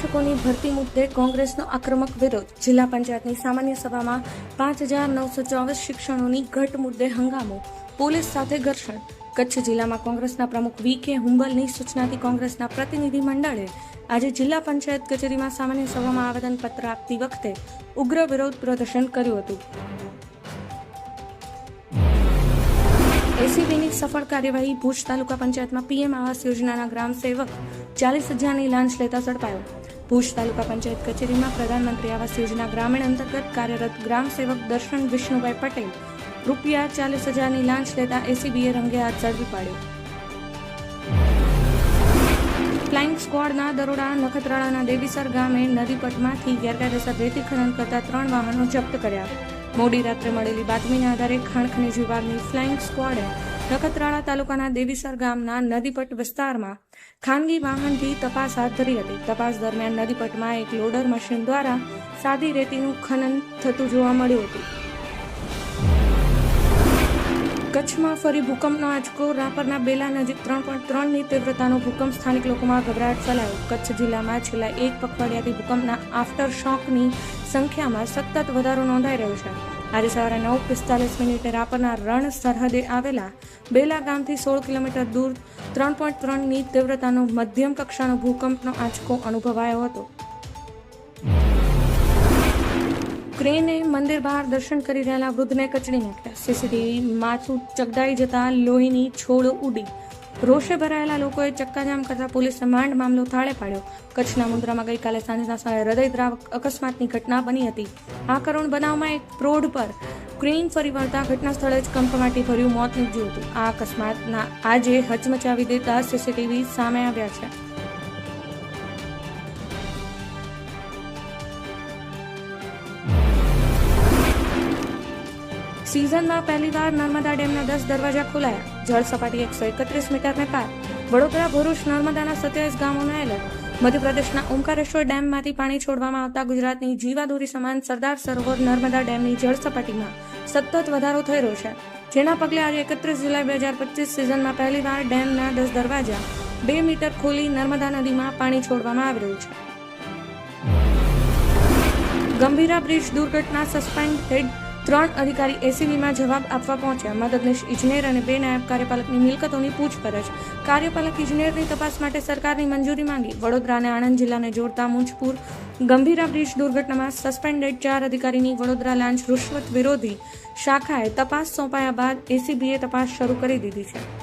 શિક્ષકોની ભરતી મુદ્દે કોંગ્રેસનો આક્રમક વિરોધ. જિલ્લા પંચાયતની સામાન્ય સભામાં પાંચ હજાર નવસો ચોવીસ શિક્ષણોની ઘટ મુદ્દે હંગામો. પોલીસ સાથે ઘર્ષણ. કચ્છ જિલ્લામાં કોંગ્રેસના પ્રમુખ વી કે હુંબલની સૂચનાથી કોંગ્રેસના પ્રતિનિધિ મંડળે આજે જિલ્લા પંચાયત કચેરીમાં સામાન્ય સભામાં આવેદનપત્ર આપતી વખતે ઉગ્ર વિરોધ પ્રદર્શન કર્યું હતું. એસીબીની સફળ કાર્યવાહી ભુજ તાલુકા પંચાયતમાં પીએમ આવાસ યોજનાના ગ્રામ સેવક ચાલીસ હજારની લાંચ લેતા ઝડપાયો. ભુજ તાલુકા પંચાયત કચેરીમાં પ્રધાનમંત્રી આવાસ યોજના ગ્રામીણ અંતર્ગત કાર્યરત ગ્રામ સેવક દર્શન વિષ્ણુભાઈ પટેલ રૂપિયા ચાલીસ હજારની લાંચ લેતા એસીબીએ રંગે હાથ ઝડપી પાડ્યો. ફ્લાઇંગ સ્ક્વોડના દરોડા નખત્રાણાના દેવીસર ગામે નદીપટમાંથી ગેરકાયદેસર રેતી ખનન કરતા ત્રણ વાહનો જપ્ત કર્યા. મોડી રાત્રે મળેલી બાતમીના આધારે ખાણ ખનીજ વિભાગની ફ્લાઇંગ સ્ક્વોડે નખત્રાણા તાલુકાના દેવીસર ગામના નદીપટ વિસ્તારમાં ખાનગી વાહનથી તપાસ હાથ ધરી હતી. તપાસ દરમિયાન નદીપટમાં એક લોડર મશીન દ્વારા સાદી રેતીનું ખનન થતું જોવા મળ્યું હતું. કચ્છમાં ફરી ભૂકંપનો આંચકો, રાપરના બેલા નજીક ત્રણ પોઈન્ટ ત્રણની તીવ્રતાનો ભૂકંપ સ્થાનિક લોકોમાં ગભરાટ ફેલાયો. કચ્છ જિલ્લામાં છેલ્લા એક પખવાડિયાથી ભૂકંપના આફ્ટર શોકની સંખ્યામાં સતત વધારો નોંધાઈ રહ્યો છે. આજે સવારે નવ પિસ્તાલીસ મિનિટે રાપરના રણ સરહદે આવેલા બેલા ગામથી સોળ કિલોમીટર દૂર ત્રણ પોઈન્ટ ત્રણની તીવ્રતાનો મધ્યમ કક્ષાનો ભૂકંપનો આંચકો અનુભવાયો હતો. ક્રેને મંદિર બહાર દર્શન કરી રહેલા વૃદ્ધને કચડી નાખ્યા. સીસીટીવી માથું ચગદાઈ જતા લોહીની છોડ ઉડી રોષે ભરાયેલા લોકોએ ચક્કાજામ કરતા પોલીસે માંડ મામલો થાળે પાડ્યો. કચ્છના મુન્દ્રામાં ગઈકાલે સાંજના સમયે હૃદયદ્રાવક અકસ્માતની ઘટના બની હતી. આ કરુણ બનાવમાં એક પ્રોઢ પર ક્રેન ફરી વળતા ઘટના સ્થળે જ કંપમાટી ભર્યું મોત નીપજ્યું હતું. આ અકસ્માતના આજે હચમચાવી દેતા સીસીટીવી સામે આવ્યા છે. સિઝનમાં પહેલીવાર નર્મદા ડેમના દસ દરવાજા ખોલાયા. જળ સપાટી એકસો એકત્રીસ મીટરને પાર. વડોદરા, ભરૂચ, નર્મદાના સત્યાવીસ ગામોના એલર્ટ. મધ્યપ્રદેશના ઓમકારેશ્વર ડેમમાંથી પાણી છોડવામાં આવતા ગુજરાતની જીવાદોરી સમાન સરદાર સરોવર નર્મદા ડેમની જળ સપાટીમાં સતત વધારો થઈ રહ્યો છે. જેના પગલે આજે એકત્રીસ જુલાઈ બે હજાર પચીસ સિઝનમાં પહેલીવાર ડેમના દસ દરવાજા બે મીટર ખોલી નર્મદા નદીમાં પાણી છોડવામાં આવી રહ્યું છે. ગંભીરા બ્રિજ દુર્ઘટના સસ્પેન્ડેડ ત્રણ અધિકારી એસીબીમાં જવાબ આપવા પહોંચ્યા. મદદનીશ ઇજનેર અને બે નાયબ કાર્યપાલકની મિલકતોની પૂછપરછ. કાર્યપાલક ઇજનેરની તપાસ માટે સરકારની મંજૂરી માંગી. વડોદરા અને આણંદ જિલ્લાને જોડતા મુંજપુર ગંભીરા બ્રિજ દુર્ઘટનામાં સસ્પેન્ડેડ ચાર અધિકારીની વડોદરા લાંચ, રૂશ્વત વિરોધી શાખાએ તપાસ સોંપાયા બાદ એસીબીએ તપાસ શરૂ કરી દીધી છે.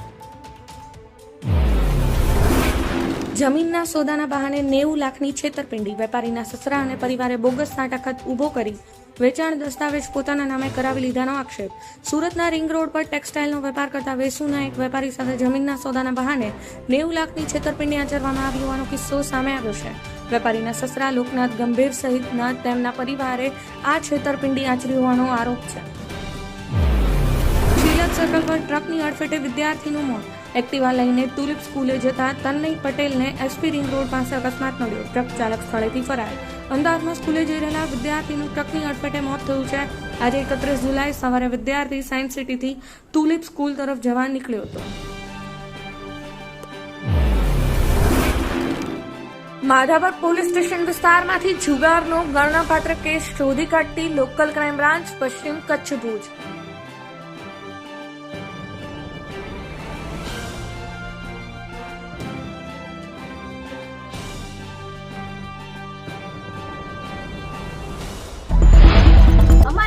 જમીનના સોદાના બહાને નેવું લાખની છેતરપિંડી. વેપારીના સસરા અને પરિવારે બોગસ નાટકત ઊભો કરી વેચાણ દસ્તાવેજ પોતાના નામે કરાવી લીધાનો આક્ષેપ. સુરતના રિંગ રોડ પર ટેક્સટાઇલનો વેપાર કરતા વેસુના એક વેપારી સાથે જમીનના સોદાના બહાને નેવું લાખની છેતરપિંડી આચરવામાં આવી હોવાનો કિસ્સો સામે આવ્યો છે. વેપારીના સસરા લોકનાથ ગંભીર સહિતના તેમના પરિવારે આ છેતરપિંડી આચરી હોવાનો આરોપ છે. શીલક સર્કલ પર ટ્રકની અડફેટે વિદ્યાર્થીનું મોત. એક્ટિવા લઈને તુલિપ સ્કૂલે જતા તન્નઈ પટેલને એસપી રિંગ રોડ પાસે અકસ્માત નડ્યો. ટ્રક ચાલક સ્થળેથી ફરાર. અમદાવાદમાં સ્કૂલે જઈ રહેલા વિદ્યાર્થીનું ટ્રકની અડફેટે મોત થયું છે. આજે એકત્રીસ જુલાઈ સવારે વિદ્યાર્થી સાયન્સ સિટીથી તુલિપ સ્કૂલ તરફ જવા નીકળ્યો હતો. માધાપર પોલીસ સ્ટેશન વિસ્તારમાંથી જુગારનો ગણનાપાત્ર કેસ શોધી કાઢતી લોકલ ક્રાઇમ બ્રાન્ચ પશ્ચિમ કચ્છ ભુજ.